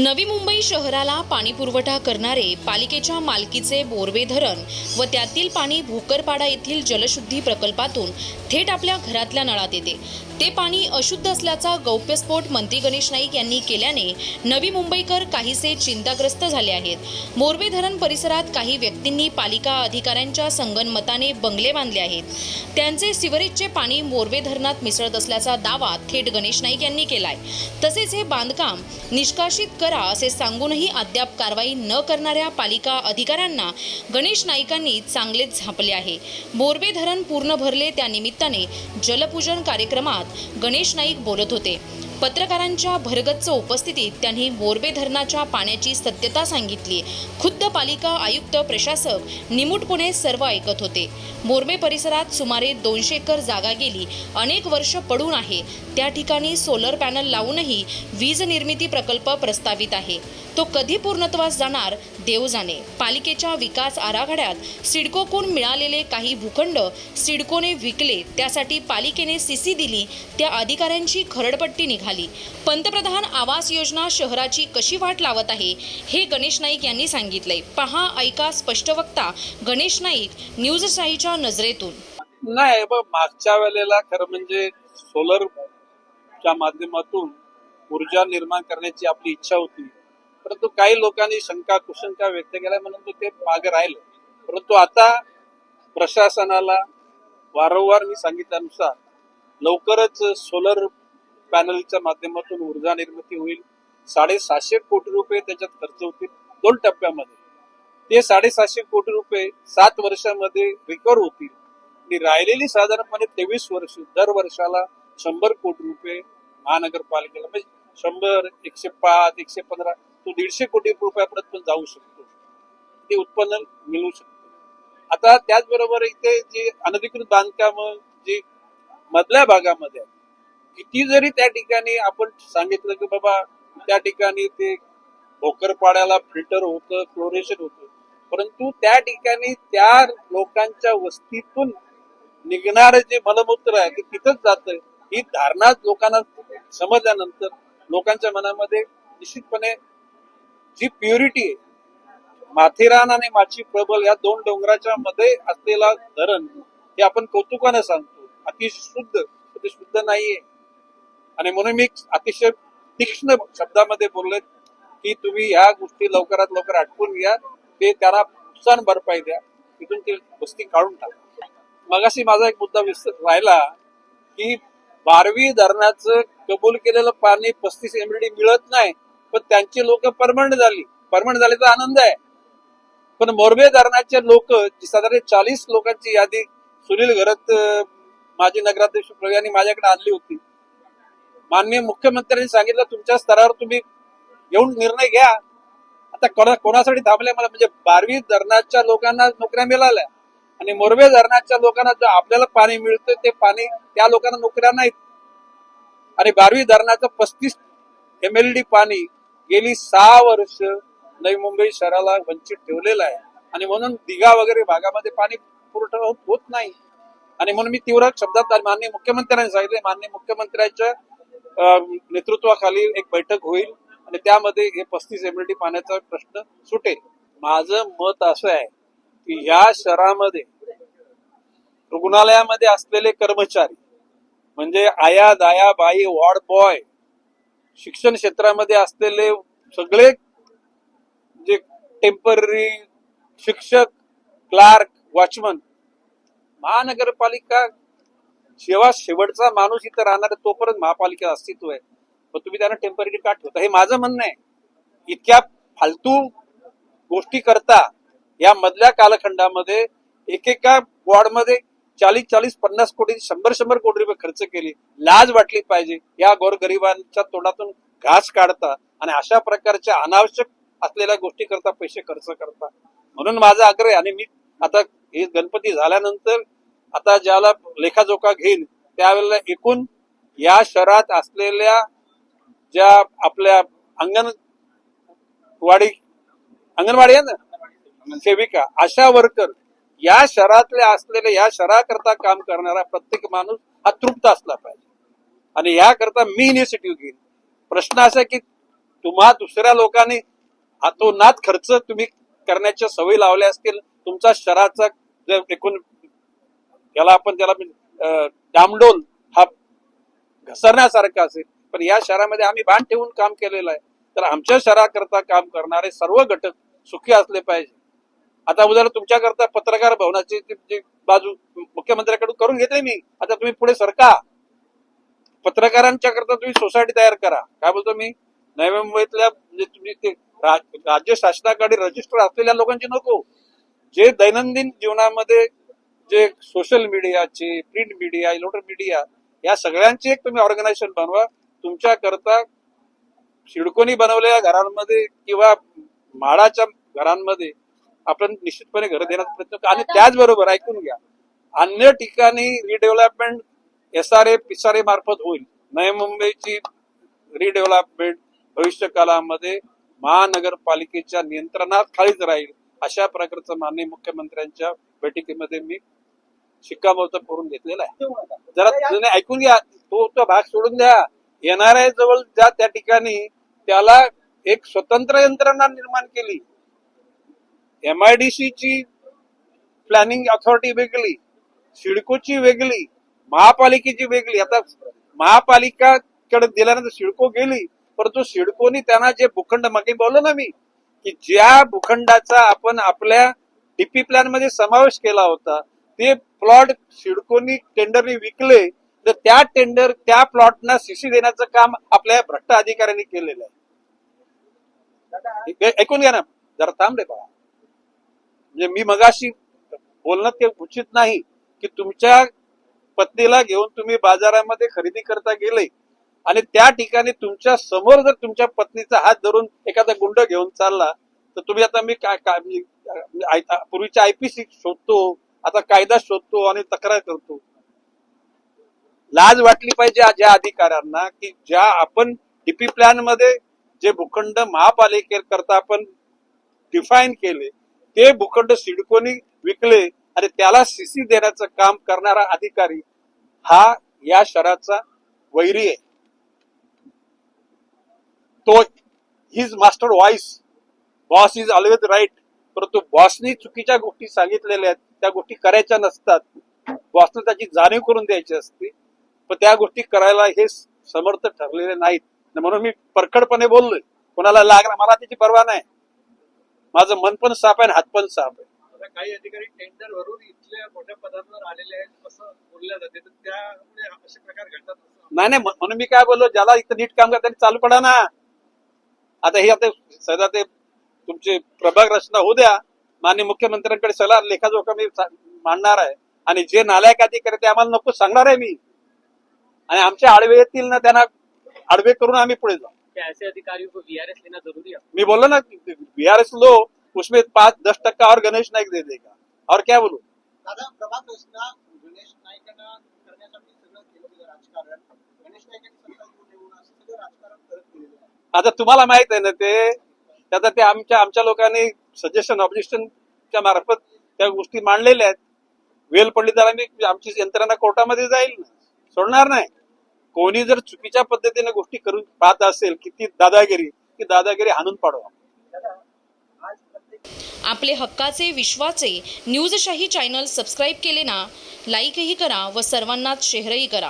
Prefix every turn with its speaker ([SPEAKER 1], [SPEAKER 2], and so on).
[SPEAKER 1] नवी मुंबई शहराला पाणी पुरवठा करणारे पालिकेच्या मालकीचे बोरवे धरण व त्यातील पाणी भोकरपाडा येथील जलशुद्धी प्रकल्पातून थेट आपल्या घरातल्या नळात येते. ते पाणी अशुद्ध असल्याचा गौप्यस्फोट मंत्री गणेश नाईक यांनी केल्याने नवी मुंबईकर काहीसे चिंताग्रस्त झाले आहेत. मोरबे धरण परिसरात काही व्यक्तींनी पालिका अधिकाऱ्यांच्या संगनमताने बंगले बांधले आहेत. त्यांचे सिवरेजचे पाणी मोरबे धरणात मिसळत असल्याचा दावा थेट गणेश नाईक यांनी केलाय. तसेच हे बांधकाम निष्कासित कर असे सांगूनही अद्याप कारवाई न करणाऱ्या पालिका अधिकाऱ्यांना गणेश नाईकांनी चांगलेच झापले आहे. बोरबे धरण पूर्ण भरले त्या निमित्ताने जलपूजन कार्यक्रमात गणेश नाईक बोलत होते. पत्रकारांच्या भरगच्च उपस्थितीत त्यांनी बोरबे धरणाच्या पाण्याची सत्यता सांगितली. खुद्द पालिका आयुक्त प्रशासक निमूटपणे सर्व ऐकत होते. बोरबे परिसरात सुमारे दोनशे एकर जागा गेली. अनेक वर्ष पडून आहे. त्या ठिकाणी सोलर पॅनल लावूनही वीज निर्मिती प्रकल्प प्रस्तावित आहे. तो कधी पूर्णत्वास जाणार? देव जाणे. पालिकेच्या विकास आराखड्यात सिडकोकून मिळालेले काही भूखंड सिडकोने विकले त्यासाठी पालिकेने सीसी दिली त्या अधिकाऱ्यांची खरडपट्टी निघाली. पंतप्रधान आवास योजना शहराची कशी वाट लावत आहे हे गणेश नाईक यांनी सांगितलंय. पहा ऐका स्पष्ट वक्ता गणेश नाईक न्यूजशाहीच्या नजरेतून.
[SPEAKER 2] नाही मागच्या वेळेला खरं म्हणजे सोलरच्या माध्यमातून ऊर्जा निर्माण करण्याची आपली इच्छा होती. परंतु काही लोकांनी शंका कुशंका व्यक्त केल्या म्हणून तो ते मागे राहिलं. परंतु आता प्रशासनाला वारंवार मी सांगितल्यानुसार लवकरच सोलर पॅनलच्या माध्यमातून ऊर्जा निर्मिती होईल. साडेसहाशे कोटी रुपये त्याच्यात खर्च होतील दोन टप्प्यामध्ये. ते साडेसहाशे कोटी रुपये सात वर्षामध्ये रिकवर होतील. आणि राहिलेली साधारणपणे तेवीस वर्ष दर वर्षाला शंभर कोटी रुपये महानगरपालिकेला म्हणजे शंभर एकशे पाच एकशे पंधरा तो दीडशे कोटी रुपयापर्यंत पण जाऊ शकतो. ते उत्पन्न मिळू शकतो. आता त्याचबरोबर इथे जे अनधिकृत बांधकाम जे मधल्या भागामध्ये आहेत, किती जरी त्या ठिकाणी आपण सांगितलं की बाबा त्या ठिकाणी ते भोकरपाड्याला फिल्टर होतं क्लोरेशन होतं. परंतु त्या ठिकाणी त्या लोकांच्या वस्तीतून निघणारं जे मलमूत्र आहे ते तिथंच जातं. ही धारणा लोकांना समजल्यानंतर लोकांच्या मनामध्ये निश्चितपणे जी प्युरिटी आहे माथेरान आणि माची प्रबल या दोन डोंगराच्या मध्ये असलेला धरण हे आपण कौतुकाने सांगतो. अतिशुद्ध शुद्ध नाहीये. आणि म्हणून मी अतिशय तीक्ष्ण शब्दामध्ये बोलले की तुम्ही ह्या गोष्टी लवकरात लवकर आटपून घ्या. ते त्यांना नुकसान भरपाई द्या. तिथून ते वस्ती काढून टाका. मगाशी माझा एक मुद्दा विस्तृत राहिला की बारवी धरणाचं कबूल केलेलं पाणी पस्तीस एमडी मिळत नाही पण त्यांची लोक परमनंट झाली. परमनंट झाली तर आनंद आहे. पण मोरबे धरणाचे लोक साधारण चाळीस लोकांची यादी सुनील घरत माजी नगराध्यक्ष प्रवी यांनी माझ्याकडे आणली होती. माननीय मुख्यमंत्र्यांनी सांगितलं तुमच्या स्तरावर तुम्ही येऊन निर्णय घ्या. आता कोणा कोणासाठी थांबले मला म्हणजे बारवी धरणाच्या लोकांना नोकऱ्या मिळाल्या आणि मोरबे धरणाच्या लोकांना जो आपल्याला पाणी मिळतं ते पाणी त्या लोकांना नोकऱ्या नाहीत. आणि बारवी धरणाचं पस्तीस एम एल डी पाणी गेली सहा वर्ष नवी मुंबई शहराला वंचित ठेवलेलं आहे. आणि म्हणून दिघा वगैरे भागामध्ये पाणी पुरवठा होत होत नाही. आणि म्हणून मी तीव्र शब्दात माननीय मुख्यमंत्र्यांनी सांगितले माननीय मुख्यमंत्र्यांच्या नेतृत्वाखाली एक बैठक होईल आणि त्यामध्ये हे पस्तीस एम पाण्याचा प्रश्न सुटेल. माझं मत असं आहे की ह्या शहरामध्ये रुग्णालयामध्ये असलेले कर्मचारी म्हणजे आया दाया बाई वॉर्ड बॉय शिक्षण क्षेत्रामध्ये असलेले सगळे जे टेंपररी शिक्षक क्लार्क वॉचमन महानगरपालिका जेव्हा शेवटचा माणूस इथं राहणार तोपर्यंत महापालिका अस्तित्व आहे. पण तुम्ही त्यांना टेंपररी का ठेवता? हे माझं म्हणणं आहे. इतक्या फालतू गोष्टी करता या मधल्या कालखंडामध्ये एकेका वॉर्डमध्ये चाळीस चाळीस पन्नास कोटी शंभर शंभर कोटी रुपये खर्च केले. लाज वाटली पाहिजे. या गोरगरिबांच्या तोंडातून घास काढता आणि अशा प्रकारच्या अनावश्यक असलेल्या गोष्टी करता पैसे खर्च करता. म्हणून माझा आग्रह आहे आणि मी आता हे गणपती झाल्यानंतर आता ज्याला लेखाजोखा घेईल त्यावेळेला एकूण या शहरात असलेल्या ज्या आपल्या अंगणवाडी अंगणवाडी आहे ना सेविका आशा वर्कर या शहरातल्या असलेल्या या शहराकरता काम करणारा प्रत्येक माणूस हा तृप्त असला पाहिजे. आणि याकरता मी इनिशिएटिव्ह घेईन. प्रश्न असा की तुम्हा दुसऱ्या लोकांनी हातोनात खर्च तुम्ही करण्याच्या सवयी लावल्या असतील तुमचा शहराचा जर एकूण याला आपण त्याला म्हणजे, डामडोल हा घसरण्यासारखा असेल. पण या शहरामध्ये आम्ही भान ठेवून काम केलेलं आहे. तर आमच्या शहराकरता काम करणारे सर्व घटक सुखी असले पाहिजे. आता उदाहरण तुमच्याकरता पत्रकार भवनाची जी- बाजू मुख्यमंत्र्याकडून करून घेतली मी आता तुम्ही पुढे सरका. पत्रकारांच्या करता तुम्ही सोसायटी तयार करा. काय बोलतो मी? नवी मुंबईतल्या म्हणजे तुम्ही ते राज्य शासनाकडे रजिस्टर असलेल्या लोकांची नको. जे दैनंदिन जीवनामध्ये जे सोशल मीडियाचे प्रिंट मीडिया इलेक्ट्रॉनिक मीडिया या सगळ्यांची एक तुम्ही ऑर्गनायझेशन बनवा. तुमच्या करता सिडकोनी बनवलेल्या घरांमध्ये किंवा माडाच्या घरांमध्ये आपण निश्चितपणे घर देण्याचा प्रयत्न. आणि त्याचबरोबर ऐकून घ्या. अन्य ठिकाणी redevelopment S R A Pisare मार्फत होईल. नवी मुंबईची रिडेव्हलपमेंट भविष्य काळामध्ये महानगरपालिकेच्या नियंत्रणाखालीच राहील. अशा प्रकारचं माननीय मुख्यमंत्र्यांच्या बैठकीमध्ये मी शिक्कामोर्तब करून घेतलेला आहे. जरा ऐकून घ्या तो तो भाग सोडून द्या. येणाऱ्या जवळ ज्या त्या ठिकाणी त्याला एक स्वतंत्र यंत्रणा निर्माण केली. एमआयडीसीची प्लॅनिंग अथॉरिटी वेगळी सिडकोची वेगळी महापालिकेची वेगळी. आता महापालिकाकडे दिल्यानंतर सिडको गेली परंतु सिडकोनी त्यांना जे भूखंड मागे बोललो ना मी की ज्या भूखंडाचा आपण आपल्या डीपी प्लॅनमध्ये समावेश केला होता ते प्लॉट सिडकोनी टेंडरनी विकले तर त्या टेंडर त्या प्लॉटना सीसी देण्याचं काम आपल्या भ्रष्ट अधिकाऱ्यांनी केलेलं आहे. ऐकून घ्या ना जरा थांब रे बाळा. म्हणजे मी मगाशी बोलणं ते उचित नाही की तुमच्या पत्नीला घेऊन तुम्ही बाजारामध्ये खरेदी करता गेले आणि त्या ठिकाणी तुमच्यासमोर जर तुमच्या पत्नीचा हात धरून एखादा गुंड घेऊन चालला तर तुम्ही आता मी काय पूर्वीच्या आयपीसी शोधतो. आता कायदा शोधतो आणि तक्रार करतो. लाज वाटली पाहिजे ज्या अधिकाऱ्यांना की ज्या आपण डीपी प्लॅनमध्ये जे भूखंड महापालिकेकरता आपण डिफाईन केले ते भूखंड सिडकोनी विकले आणि त्याला सीसी देण्याचं काम करणारा अधिकारी हा या शहराचा वैरी आहे. तो his master voice boss is always right परंतु बॉसनी चुकीच्या गोष्टी सांगितलेल्या आहेत त्या गोष्टी करायच्या नसतात. बॉसने त्याची जाणीव करून द्यायची असते पण त्या गोष्टी करायला हे समर्थ ठरलेले नाहीत. म्हणून मी परखडपणे बोललोय कोणाला लागला मला त्याची पर्वा नाही. माझं मन पण साफ आहे हात पण साफ आहे.
[SPEAKER 3] काही अधिकारी टेंडर वरून इथल्या मोठ्या पदांवर आलेले आहेत असं बोलल्या जाते. तर त्यामुळे असे प्रकार घडतात
[SPEAKER 2] नाही नाही म्हणून मी काय बोललो ज्याला इथं नीट काम करता चालू पडा ना. आता हे आता सध्या ते तुमचे प्रभाग रचना होऊ द्या. माननीय मुख्यमंत्र्यांकडे सगळा लेखाजोखा मी मांडणार आहे. आणि जे नालायक अधिकारी ते आम्हाला नको सांगणार आहे मी. आणि आमच्या आडवे येतील ना त्यांना आडवे करून आम्ही पुढे जाऊ.
[SPEAKER 3] क्या ऐसे अधिकारियों को वीआरएस लेना जरूरी है
[SPEAKER 2] मी बोललो ना बीआरएस लो उसमें पाच दस टक्का और गणेश नाईक दे देगा. और क्या बोलू?
[SPEAKER 4] दादा प्रभात रचना गणेश नाईकांना करण्यासाठी सगळं केलं गेलं राजकारण. गणेश नाईकांनी सत्ता घेऊन येऊन असं सगळं राजकारण करत गेलेलं आहे.
[SPEAKER 2] आता तुम्हाला माहीत आहे ना ते त्याचा ते आमच्या आमच्या लोकांनी सजेशन ऑब्जेक्शनच्या मार्फत त्या गोष्टी मांडलेल्या आहेत. वेल पडली तर आम्ही आमची यंत्रणा कोर्टामध्ये जाईल सोडणार नाही. कोणी जर चुकीच्या पद्धतीने गोष्टी करून पाहत असेल की ती दादागिरी ती दादागिरी हाणून पाडवा.
[SPEAKER 1] आपले हक्काचे विश्वाचे न्यूजशाही चॅनल सबस्क्राईब केले ना लाईकही करा व सर्वांनाच शेअरही करा